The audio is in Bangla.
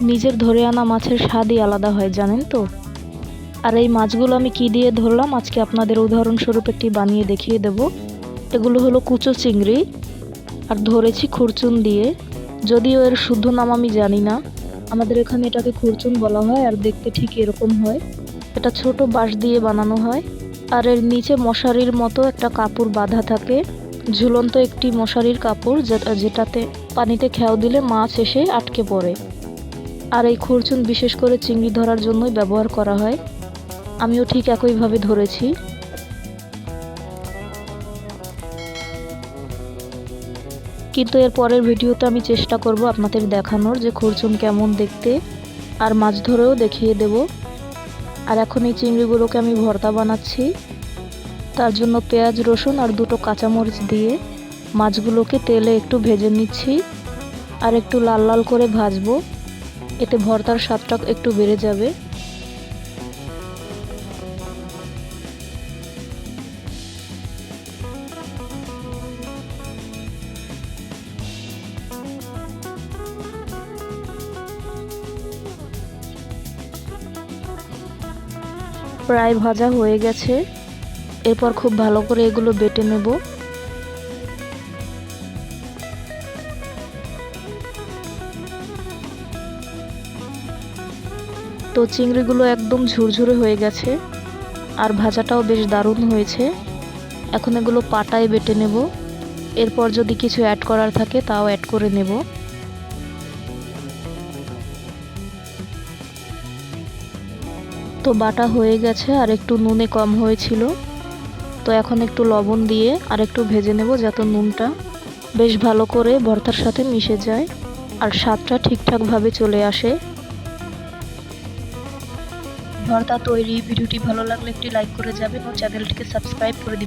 নিজের ধরে আনা মাছের স্বাদই আলাদা হয়, জানেন তো? আর এই মাছগুলো আমি কি দিয়ে ধরলাম? আজকে আপনাদের উদাহরণস্বরূপ একটি বানিয়ে দেখিয়ে দেব। এগুলো হলো কুচো চিংড়ি আর ধরেছি খুরচুন দিয়ে। যদিও এর শুদ্ধ নাম আমি জানি না। আমাদের এখানে এটাকে খুরচুন বলা হয় আর দেখতে ঠিক এরকম হয়। এটা ছোট বাঁশ দিয়ে বানানো হয়। আর এর নিচে মশারির মতো একটা কাপড় বাঁধা থাকে। ঝুলন্ত একটি মশারির কাপড় যেটা যেটাতে পানিতে খেয়াও দিলে মাছ এসে আটকে পড়ে। আর এই খুরচুন বিশেষ করে চিংড়ি ধরার জন্যই ব্যবহার করা হয়। আমিও ঠিক একইভাবে ধরেছি। কিন্তু এর পরের ভিডিওতে আমি চেষ্টা করব আপনাদের দেখানোর যে খুরচুন কেমন দেখতে। আর মাছ ধরেও দেখিয়ে দেব। আর এখন এই চিংড়িগুলোকে আমি ভর্তা বানাচ্ছি। তার জন্য পেঁয়াজ, রসুন আর দুটো কাঁচামরিচ দিয়ে মাছগুলোকে তেলে একটু ভেজে নিচ্ছি। আর একটু লাল লাল করে ভাজবো। এতে ভর্তার স্বাদটা একটু বেড়ে যাবে। প্রায় ভাজা হয়ে গেছে। এরপর খুব ভালো করে এগুলো বেটে নেব। তো চিংড়িগুলো একদম ঝুরঝুরে হয়ে গেছে, আর ভাজাটাও বেশ দারুণ হয়েছে। এখন এগুলো পাটায় বেটে নেব। এরপর যদি কিছু অ্যাড করার থাকে তাও অ্যাড করে নেব। তো বাটা হয়ে গেছে আর একটু নুনে কম হয়েছিল। তো এখন একটু লবণ দিয়ে আর একটু ভেজে নেব যাতে নুনটা বেশ ভালো করে ভর্তার সাথে মিশে যায়। আর স্বাদটা ঠিকঠাকভাবে চলে আসে। ভর্তা তৈরি। ভিডিওটি ভালো লাগলে একটি লাইক করে যাবেন ও চ্যানেলটিকে সাবস্ক্রাইব করে দিবেন